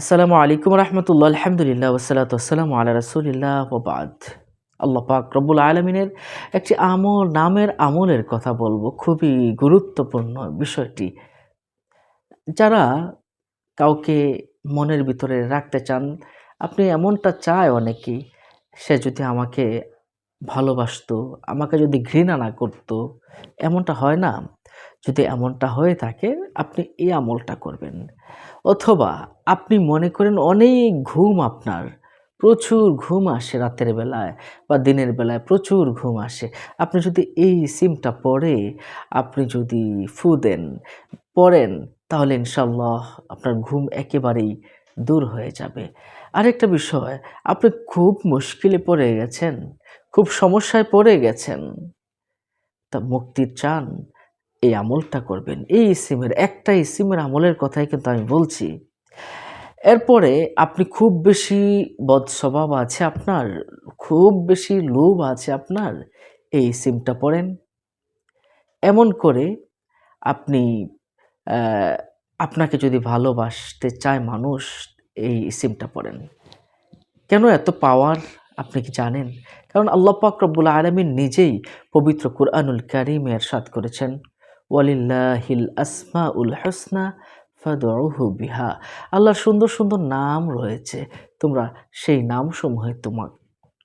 আসসালামু আলাইকুম রহমতুল্লাহ, আলহামদুলিল্লাহ ওসালাত আসসালামু আল্লাহ রসুলিল্লাহ ওবাদ আল্লাহ পাক রব্বুল আলমিনের একটি আমল, নামের আমলের কথা বলব, খুবই গুরুত্বপূর্ণ বিষয়টি। যারা কাউকে মনের ভিতরে রাখতে চান, আপনি এমনটা চায় অনেকেই সে যদি আমাকে ভালোবাসতো, আমাকে যদি ঘৃণা না করতো, এমনটা হয় না? যদি এমনটা হয়ে থাকে, আপনি এই আমলটা করবেন। অথবা আপনি মনে করেন অনেক ঘুম আপনার। প্রচুর ঘুম আসে রাতের বেলায় বা দিনের বেলায় প্রচুর ঘুম আসে। আপনি যদি এই সিমটা পরে, আপনি যদি ফু দেন, পড়েন, তাহলে ইনশাল্লাহ আপনার ঘুম একেবারেই দূর হয়ে যাবে। আরেকটা বিষয়, আপনি খুব মুশকিলে পড়ে গেছেন, খুব সমস্যায় পড়ে গেছেন, তা মুক্তি চান এই আমলটা করবেন। এই ইসিমের একটা ইসিমের আমলের কথাই কিন্তু আমি বলছি। এরপরে আপনি খুব বেশি বদস্বভাব আছে আপনার, খুব বেশি লোভ আছে আপনার, এই সিমটা পড়েন। এমন করে আপনি আপনাকে যদি ভালোবাসতে চায় মানুষ, এই সিমটা পড়েন। কেন এত পাওয়ার আপনি কি জানেন? কারণ আল্লাহ রব্বুল আলমিন নিজেই পবিত্র কুরআনুল কারিমে এরশাদ করেছেন। ওয়ালিল্লাহিল আসমা উল হাসনা ফাদউহু বিহা। আল্লাহর সুন্দর সুন্দর নাম রয়েছে। তোমরা সেই নামসমূহে তোমার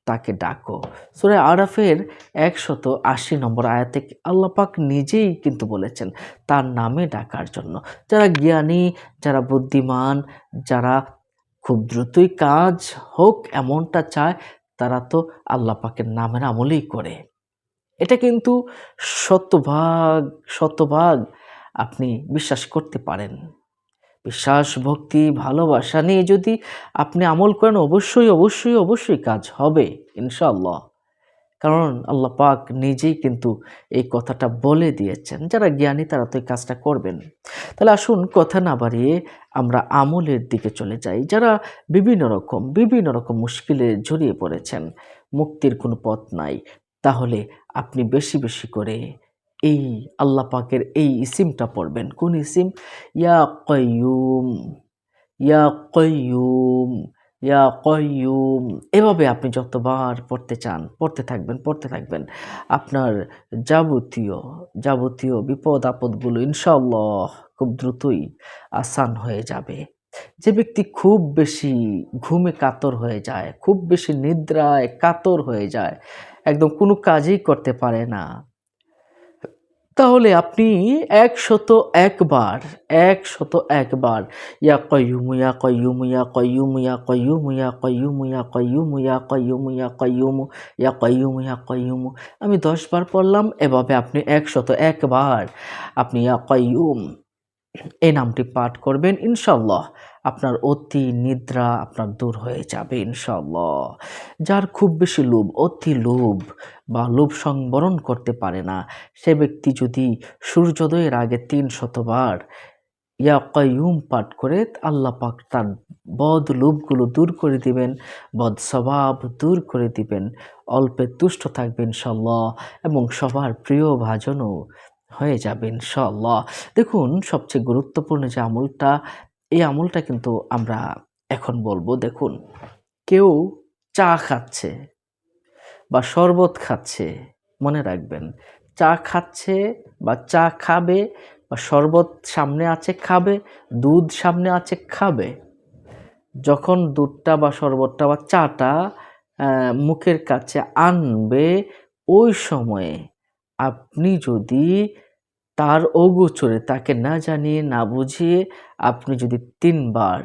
তাকে ডাকো। সুরে আরাফের একশত আশি নম্বর আয়াতে আল্লাহ পাক নিজেই কিন্তু বলেছেন, তার নামে ডাকার জন্য। যারা জ্ঞানী, যারা বুদ্ধিমান, যারা খুব দ্রুতই কাজ হোক এমনটা চায়, তারা তো আল্লাহ পাকের নামের আমলেই করে। এটা কিন্তু শতভাগ শতভাগ আপনি বিশ্বাস করতে পারেন। বিশ্বাস, ভক্তি, ভালোবাসা নিয়ে যদি আপনি আমল করেন, অবশ্যই অবশ্যই অবশ্যই কাজ হবে, ইনশাআল্লাহ। কারণ আল্লাহ পাক নিজেই কিন্তু এই কথাটা বলে দিয়েছেন, যারা জ্ঞানী তারা তো এই কাজটা করবেন। তাহলে আসুন কথা না বাড়িয়ে আমরা আমলের দিকে চলে যাই। যারা বিভিন্ন রকম বিভিন্ন রকম মুশকিলে জড়িয়ে পড়েছেন, মুক্তির কোনো পথ নাই, তাহলে আপনি বেশি বেশি করে এই আল্লাহ পাকের এই ইসিমটা পড়বেন। কোন ইসিম? ইয়া কয়ুম ইয়া কয়ুম ইয়া কয়ুম এভাবে আপনি যতবার পড়তে চান, পড়তে থাকবেন পড়তে থাকবেন। আপনার যাবতীয় যাবতীয় বিপদ আপদগুলো ইনশাল্লাহ খুব দ্রুতই আসান হয়ে যাবে। যে ব্যক্তি খুব বেশি ঘুমে কাতর হয়ে যায়, খুব বেশি নিদ্রায় কাতর হয়ে যায় একদম কোনো কাজই করতে পারে না তাহলে আপনি একশত একবার একশত একবার ইয়া কয়ুম ইয়া কয়ুম ইয়া কয়ুম ইয়া কয়ুম ইয়া কয়ুম ইয়া কয়ুম ইয়া কয়ুম ইয়া কয়ুম ইয়া কয়ুম ইয়া কয়ুম আমি দশবার পড়লাম এভাবে আপনি একশত একবার আপনি ইয়া কয়ুম এই নামটি পাঠ করবেন ইনশাল্লাহ আপনার অতি নিদ্রা আপনার দূর হয়ে যাবে ইনশাল্লাহ যার খুব বেশি লোভ, অতি লোভ বা লোভ সংবরণ করতে পারে না, সে ব্যক্তি যদি সূর্যোদয়ের আগে তিন শতবার ইয়া কয়ুম পাঠ করে, আল্লাহ পাক তার বদ লোভগুলো দূর করে দিবেন, বদ স্বভাব দূর করে দিবেন, অল্পে তুষ্ট থাকবেন ইনশাল্লাহ এবং সবার প্রিয় ভাজনও হয়ে যাবে ইনশাল্লাহ দেখুন, সবচেয়ে গুরুত্বপূর্ণ যে আমলটা, এই আমলটা কিন্তু আমরা এখন বলব, দেখুন, কেউ চা খাচ্ছে বা শরবত খাচ্ছে, মনে রাখবেন, চা খাচ্ছে বা চা খাবে বা শরবত সামনে আছে, খাবে, দুধ সামনে আছে, খাবে। যখন দুধটা বা শরবতটা বা চাটা মুখের কাছে আনবে, ওই সময়ে আপনি যদি তার অগোচরে তাকে না জানিয়ে, না বুঝিয়ে আপনি যদি তিনবার,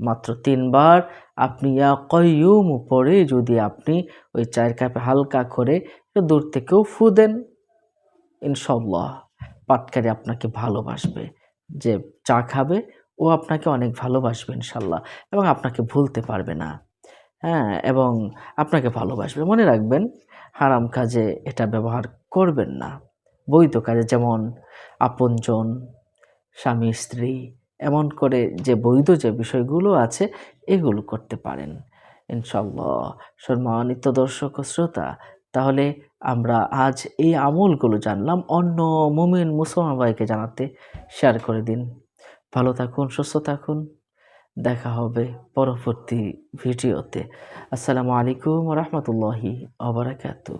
মাত্র তিনবার আপনি ইয়া কয়ুম পরে যদি আপনি ওই চায়ের কাপে হালকা করে দূর থেকেও ফু দেন ইনশাল্লাহ পাটকারি আপনাকে ভালোবাসবে। যে চা খাবে, ও আপনাকে অনেক ভালোবাসবে ইনশাল্লাহ এবং আপনাকে ভুলতে পারবে না। হ্যাঁ এবং আপনাকে ভালোবাসবে। মনে রাখবেন, হারাম কাজে এটা ব্যবহার করবেন না। বৈধ কাজে যেমন আপনজন, স্বামী, স্ত্রী, এমন করে যে বৈধ যে বিষয়গুলো আছে, এগুলো করতে পারেন। ইনশাল্লাহ সম্মানিত দর্শক শ্রোতা, তাহলে আমরা আজ এই আমলগুলো জানলাম। অন্য মুমিন মুসলমান ভাইকে জানাতে শেয়ার করে দিন। ভালো থাকুন, সুস্থ থাকুন। দেখা হবে পরবর্তী ভিডিওতে। আসসালামু আলাইকুম রহমতুল্লাহি অবরাকাতু